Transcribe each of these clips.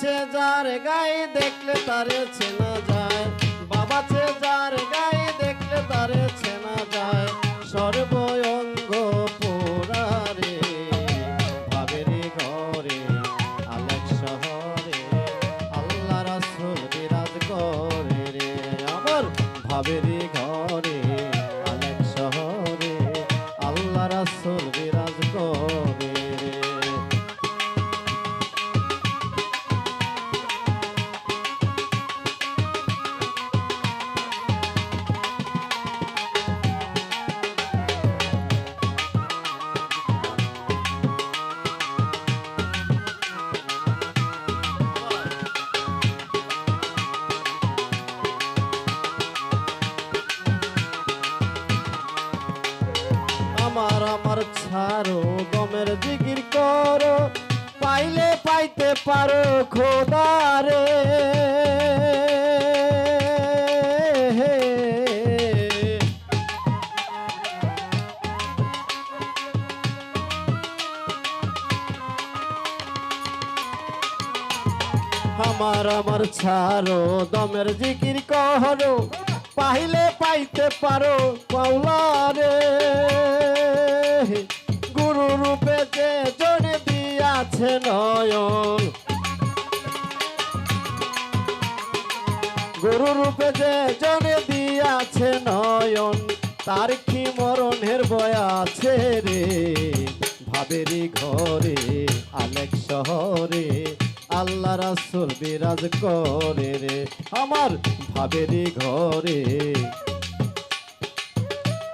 ছে যার গায়ে দেখলে তারে চেনা যায়। বাবা ছে যার গায়ে দেখলে তারে চেনা যায়। সর্বঙ্গ পোড়ারে ভাবেরি ঘরে, আলেক শহরে, আল্লাহ রাসূল বিরাজ করে রে। আমার ভাবেরি ঘরে আমার আমার ছাড়ো, গমের জিগির করো। পাইলে পাইতে পারো খোদারে আমার আমার ছাড়ো দমের জিকির করো। পাইলে পাইতে পারো পাউলারে গুরু নয়ন গুরু রূপে যে জনে দিয়াছে নয়ন, তার কি মরণের বয় আছে রে? ভাবেরি ঘরে, আলেক শহরে, আল্লাহ রাসুল বিরাজ করে রে। আমার ভাবেরি ঘরে,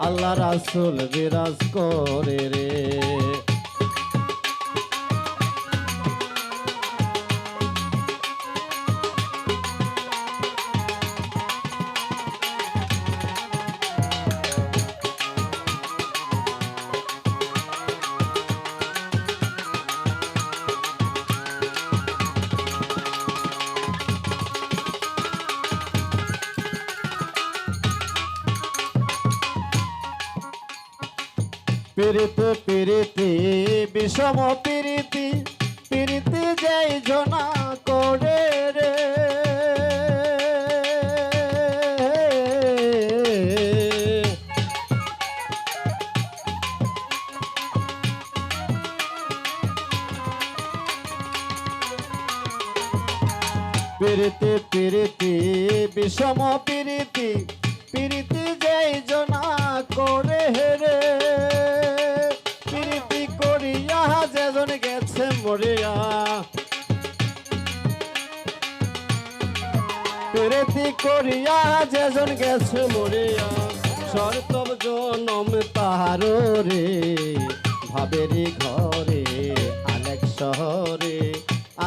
আল্লাহ রাসুল বিরাজ করে রে। পিরিতি পিরিতি, বিষম পিরিতি পিরিতি যাই জনা করে রে। পিরিতি পিরিতি, বিষম পিরিতি পিরিতি যাই জনা করে রে। পিরিতি করিয়া যেজন গেছে মরিয়া সর্তব জনম তাহার রে। ভাবেরি ঘরে, আলেক শহরে,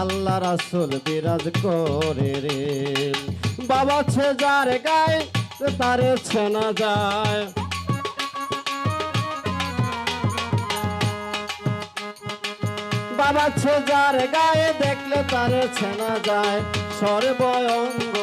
আল্লাহ রাসুল বিরাজ করে রে। বাবা ছে যার গায়ে, তারে ছেনা যায়। বাবা ছে যার গায়ে, দেখলে তারে ছেনা যায়। সর্বঙ্গ